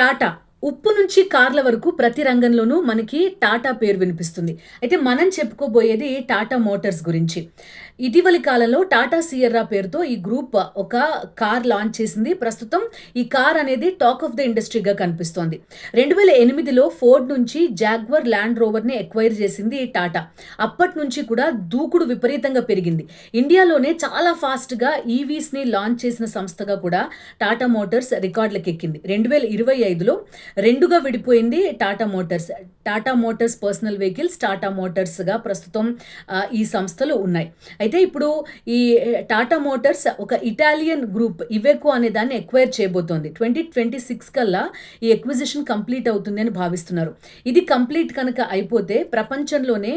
టాటా ఉప్పు నుంచి కార్ల వరకు ప్రతి రంగంలోనూ మనకి టాటా పేరు వినిపిస్తుంది. అయితే మనం చెప్పుకోబోయేది టాటా మోటార్స్ గురించి. ఇటీవలి కాలంలో టాటా సియర్రా పేరుతో ఈ గ్రూప్ ఒక కార్ లాంచ్ చేసింది. ప్రస్తుతం ఈ కార్ అనేది టాక్ ఆఫ్ ద ఇండస్ట్రీగా కనిపిస్తోంది. రెండు వేల ఎనిమిదిలో ఫోర్డ్ నుంచి జాగ్వర్ ల్యాండ్ రోవర్ని ఎక్వైర్ చేసింది ఈ టాటా. అప్పటి నుంచి కూడా దూకుడు విపరీతంగా పెరిగింది. ఇండియాలోనే చాలా ఫాస్ట్గా ఈవీస్ని e లాంచ్ చేసిన సంస్థగా కూడా టాటా మోటార్స్ రికార్డులకు ఎక్కింది రెండు వేల ఇరవై ఐదులో రెండుగా విడిపోయింది Tata motors. Tata motors personal vehicles Tata మోటార్స్గా ప్రస్తుతం ఈ సంస్థలు ఉన్నాయి. అయితే ఇప్పుడు ఈ టాటా మోటార్స్ ఒక ఇటాలియన్ గ్రూప్ ఇవెకో అనే దాన్ని ఎక్వైర్ చేయబోతోంది. ట్వంటీ ట్వంటీ సిక్స్ కల్లా ఈ ఎక్విజిషన్ కంప్లీట్ అవుతుంది అని భావిస్తున్నారు. ఇది కంప్లీట్ కనుక అయిపోతే ప్రపంచంలోనే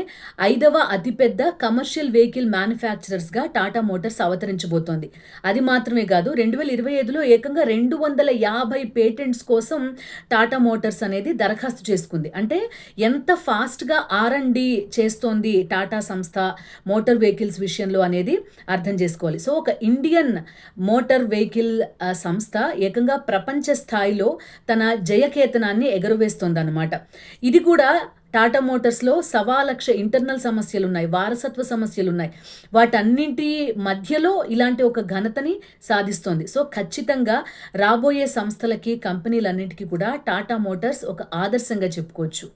ఐదవ అతిపెద్ద కమర్షియల్ వెహికల్ మ్యానుఫ్యాక్చరర్స్గా టాటా మోటార్స్ అవతరించబోతోంది. అది మాత్రమే కాదు రెండు వేల ఇరవై ఐదులో ఏకంగా రెండు వందల యాభై పేటెంట్స్ కోసం టాటా టాటా మోటార్స్ అనేది దరఖాస్తు చేసుకుంది. అంటే ఎంత ఫాస్ట్గా ఆర్ అండ్ డి చేస్తోంది టాటా సంస్థ మోటార్ వెహికల్స్ విషయంలో అనేది అర్థం చేసుకోవాలి. సో ఒక ఇండియన్ మోటార్ వెహికల్ సంస్థ ఏకంగా ప్రపంచ స్థాయిలో తన జయకేతనాన్ని ఎగరవేస్తోంది అనమాట ఇది కూడా టాటా మోటార్స్లో సవా లక్ష ఇంటర్నల్ సమస్యలు ఉన్నాయి వారసత్వ సమస్యలు ఉన్నాయి వాటన్నింటి మధ్యలో ఇలాంటి ఒక ఘనతని సాధిస్తోంది. సో ఖచ్చితంగా రాబోయే సంస్థలకి కంపెనీలన్నింటికి కూడా టాటా మోటార్స్ ఒక ఆదర్శంగా చెప్పుకోవచ్చు.